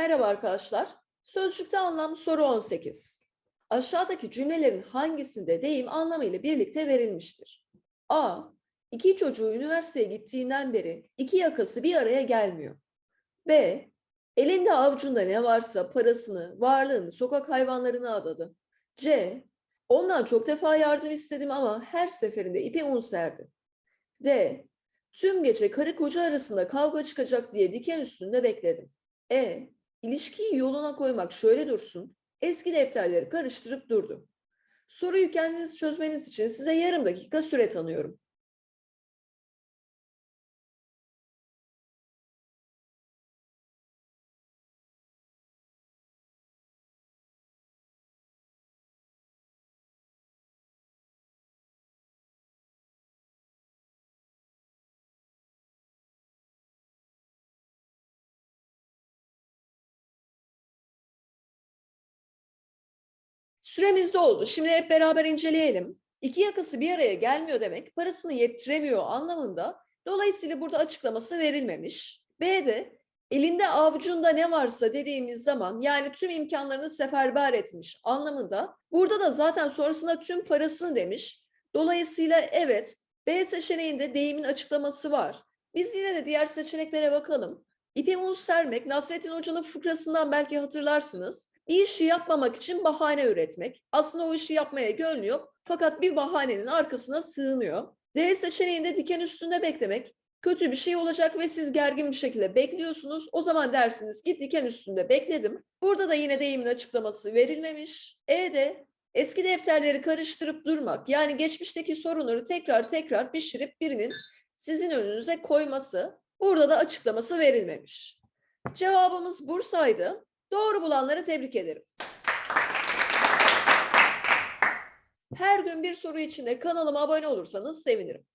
Merhaba arkadaşlar. Sözcükte anlam soru 18. Aşağıdaki cümlelerin hangisinde deyim anlamıyla birlikte verilmiştir? A. İki çocuğu üniversiteye gittiğinden beri iki yakası bir araya gelmiyor. B. Elinde avucunda ne varsa parasını, varlığını sokak hayvanlarına adadı. C. Ondan çok defa yardım istedim ama her seferinde ipe un serdi. D. Tüm gece karı koca arasında kavga çıkacak diye diken üstünde bekledim. E. İlişkiyi yoluna koymak şöyle dursun. Eski defterleri karıştırıp durdu. Soruyu kendiniz çözmeniz için size yarım dakika süre tanıyorum. Süremiz doldu. Şimdi hep beraber inceleyelim. İki yakası bir araya gelmiyor demek parasını yettiremiyor anlamında. Dolayısıyla burada açıklaması verilmemiş. B'de elinde avucunda ne varsa dediğimiz zaman yani tüm imkanlarını seferber etmiş anlamında. Burada da zaten sonrasında tüm parasını demiş. Dolayısıyla evet B seçeneğinde deyimin açıklaması var. Biz yine de diğer seçeneklere bakalım. İpe un sermek Nasrettin Hoca'nın fıkrasından belki hatırlarsınız. Bir işi yapmamak için bahane üretmek. Aslında o işi yapmaya gönlü yok fakat bir bahanenin arkasına sığınıyor. D seçeneğinde diken üstünde beklemek. Kötü bir şey olacak ve siz gergin bir şekilde bekliyorsunuz. O zaman dersiniz ki diken üstünde bekledim. Burada da yine deyimin açıklaması verilmemiş. E'de eski defterleri karıştırıp durmak yani geçmişteki sorunları tekrar tekrar pişirip birinin sizin önünüze koyması. Burada da açıklaması verilmemiş. Cevabımız Bursa'ydı. Doğru bulanları tebrik ederim. Her gün bir soru için de kanalıma abone olursanız sevinirim.